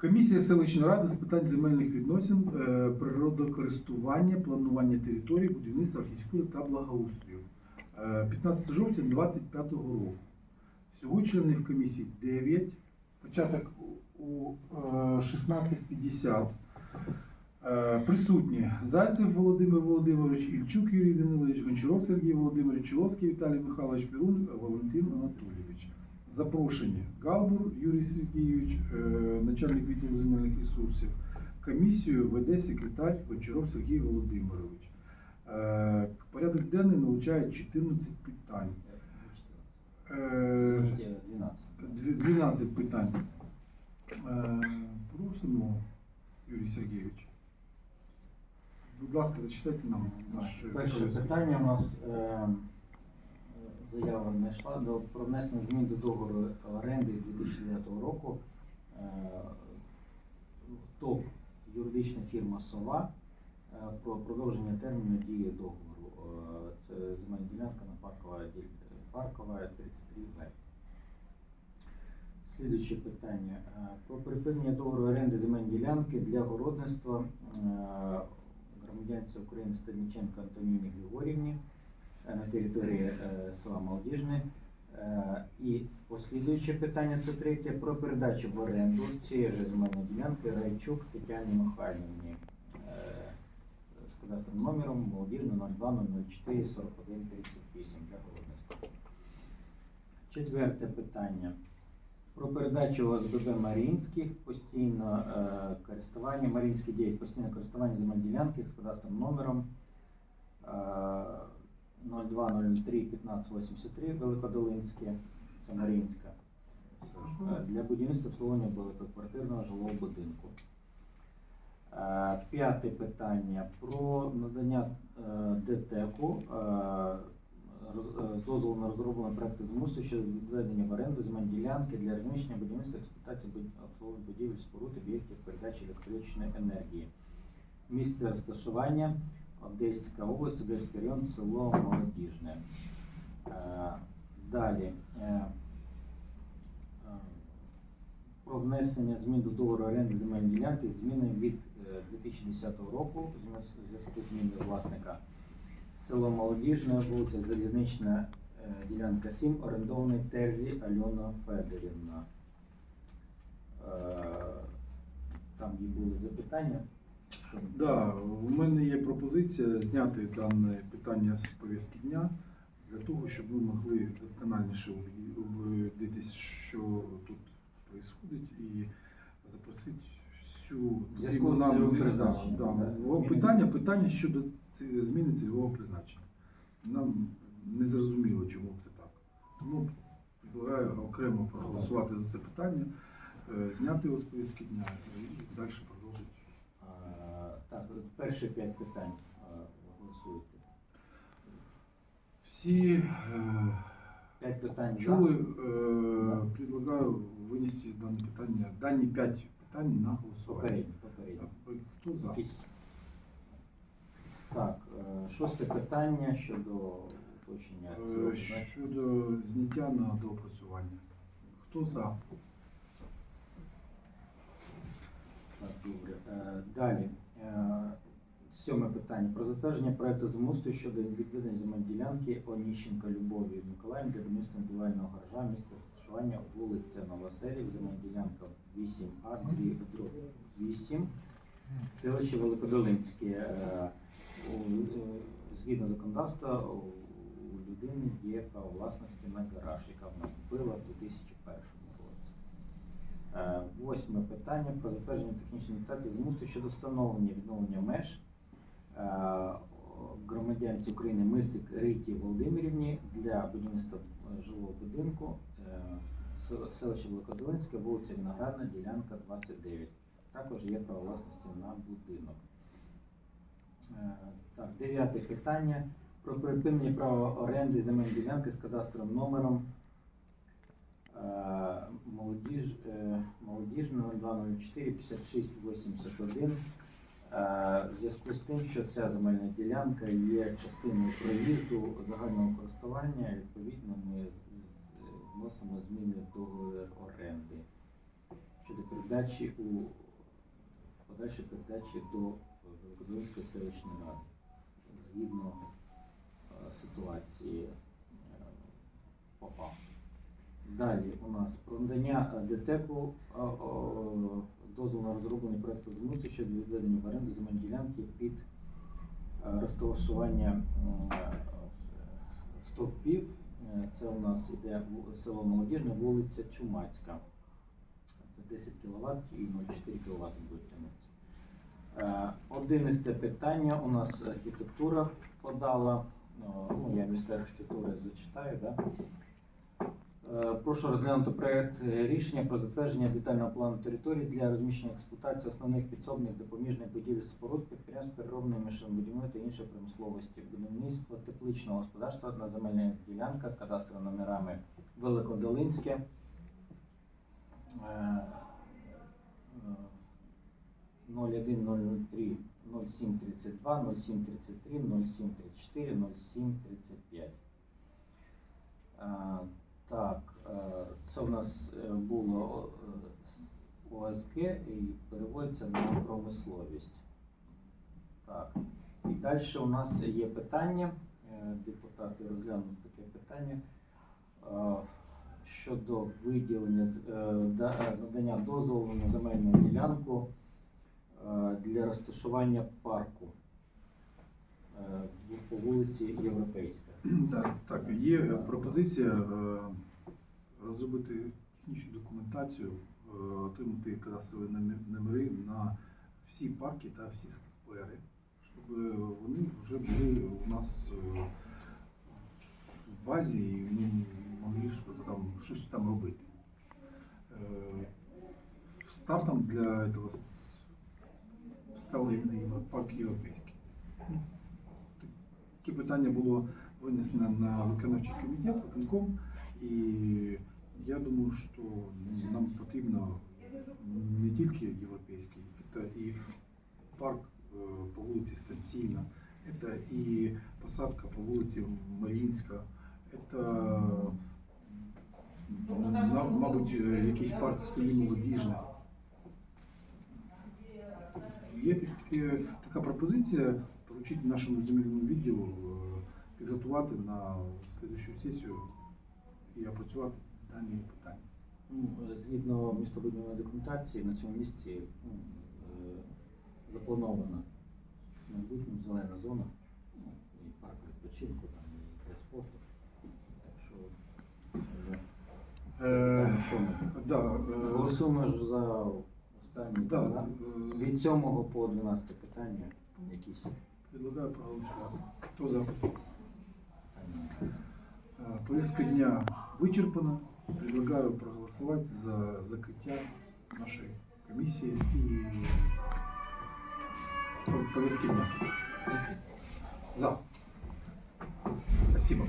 Комісія селищної ради з питань земельних відносин, е, природокористування, планування території, будівництва, архітектури та благоустрою. Е, 15 жовтня 2025 року. Всього членів комісії 9. Початок у е, 16.50. Е, Присутні Зайцев Володимир Володимирович, Ільчук Юрій Данилович, Гончаров Сергій Володимирович, Чоловський Віталій Михайлович, Перун Валентин Анатолійович. Запрошені Галбур Юрій Сергійович, е, начальник відділу земельних ресурсів. Комісію веде секретар Гончаров Сергій Володимирович. Е, Порядок денний налучає 14 питань. Е, 12. Питань. Е, Просимо, Юрій Сергійович. Будь ласка, зачитайте нам наш Перше питання у нас заява знайшла до про внесення змін до договору оренди 2009 року. Е, ТОВ юридична фірма Сова е, про продовження терміну дії договору. Е, Це земельна ділянка на паркова, паркова 33В. Слідуюче питання. Про припинення договору оренди земельної ділянки для городництва громадянці України Стадніченко Антоніні Григорівні на території е, села Молодіжне. Е, І послідуюче питання, це третє, про передачу в оренду цієї ж земельної ділянки Райчук Тетяні Михайлівні е, з кадастровим номером Молодіжне 0204 41 38 для. Четверте питання. Про передачу ОСББ Марінський в постійне е, користування, Марінський діє постійне користування земельної ділянки з кадастровим номером е, 0203 1583 Великодолинське, це Марінська, е, для будівництва обслуговування багатоквартирного жилого будинку. Е, П'яте питання про надання е, ДТЕКу е, е, з дозволу на розроблення проекту змусу щодо відведення в оренду земельної ділянки для розміщення будівництва експлуатації обслуговування будівель споруд об'єктів передачі електричної енергії. Місце розташування Одеська область, Одеський район, село Молодіжне. Е, Далі. е, е, Про внесення змін до договору оренди земельної ділянки з зміною від е, 2010 року в зв'язку з зміною власника. Село Молодіжне, вулиця Залізнична, е, ділянка 7, орендований Терзі Альона Федорівна. Е, Там є були запитання. Да, у мене є пропозиція зняти дане питання з повістки дня для того, щоб ми могли доскональніше убедитись, що тут відбувається, і запросити всю зв'язку нам да, да, питання, питання щодо зміни цільового призначення. Нам не зрозуміло, чому це так. Тому предлагаю окремо проголосувати за це питання, е, зняти його з повістки дня і далі продовжити. Так, перші п'ять питань голосуйте. Всі е, П'ять питань чули, е, предлагаю винести дане питання, дані п'ять питань на голосування. А Хто за? Так, е, шосте питання щодо уточнення. Щодо зняття на доопрацювання. Хто за? Так, добре. Далі. Е, Сьоме питання. Про затвердження проекту змусту щодо відведення земельної ділянки Оніщенка Любові Миколаївни для будівництва індивідуального гаража, місце розташування вулиця Новоселів, земельна ділянка 8А, 2, 8, селище Великодолинське. Е, е, Згідно законодавства, у людини є право власності на гараж, яка вона купила в 2001 році. Восьме питання про затвердження технічної документації з щодо встановлення відновлення меж е, громадянці України Мисик Риті Володимирівні для будівництва е, жилого будинку е, селище Великодолинське, вулиця Виноградна, ділянка 29. Також є право власності на будинок. Так, дев'яте питання про припинення права оренди земельної ділянки з кадастровим номером молодіж, е, молодіжна 0204 56 81. Е, В зв'язку з тим, що ця земельна ділянка є частиною проїзду загального користування, відповідно, ми вносимо зміни в договір оренди щодо передачі у подальшій передачі до Великодолинської селищної ради згідно е, ситуації е, ПОПА. Далі у нас про надання е, ДТЕКу е, дозволу на розроблення проекту землі щодо відведення в оренду земельної ділянки під е, розташування е, стовпів. Е, Це у нас іде село Молодіжне, вулиця Чумацька. Це 10 кВт і 0,4 кВт будуть тягнутися. Е, Одинадцяте питання у нас архітектура подала. Е, Ну, я містер архітектури зачитаю. Да? Е, Прошу розглянути проект е, рішення про затвердження детального плану території для розміщення експлуатації основних підсобних допоміжних будівель споруд підприємств переробної машинобудівної та іншої промисловості, будівництва тепличного господарства на земельних ділянках, кадастровими номерами Великодолинське. е, 0103 0732 0733 0734 0735. Так, е, це у нас е, було е, ОСГ і переводиться на промисловість. Так. І далі у нас є питання. Депутати розглянуть таке питання щодо виділення надання дозволу на земельну ділянку для розташування парку вулиці Європейська. Так, так, є е, пропозиція е, розробити технічну документацію, е, отримати кадастрові номери на всі парки та всі сквери, щоб вони вже були у нас в базі і ми могли там, щось там робити. Стартом для этого с- став парк європейський. Таке питання було винесено на виконавчий комітет, виконком, і я думаю, що нам потрібно не тільки європейський, це і парк е, по вулиці Станційна, це і посадка по вулиці Марінська, це, мабуть, е, якийсь парк в селі Молодіжне. Є таке, така пропозиція поручити нашому земельному відділу е, підготувати на слідчу сесію і опрацювати дані питання. Ну, е, Згідно містобудівної документації, на цьому місці ну, е, запланована в майбутньому зелена зона, ну, і парк відпочинку, там, і для спорту. Так що е, що ми? да, голосуємо ж за останні да, да? від 7 по 12 питання якісь предлагаю проголосувати. Хто за? питання. Е, Повістка дня вичерпана. Предлагаю проголосувати за закриття нашої комісії і повістки дня. За. Спасибо.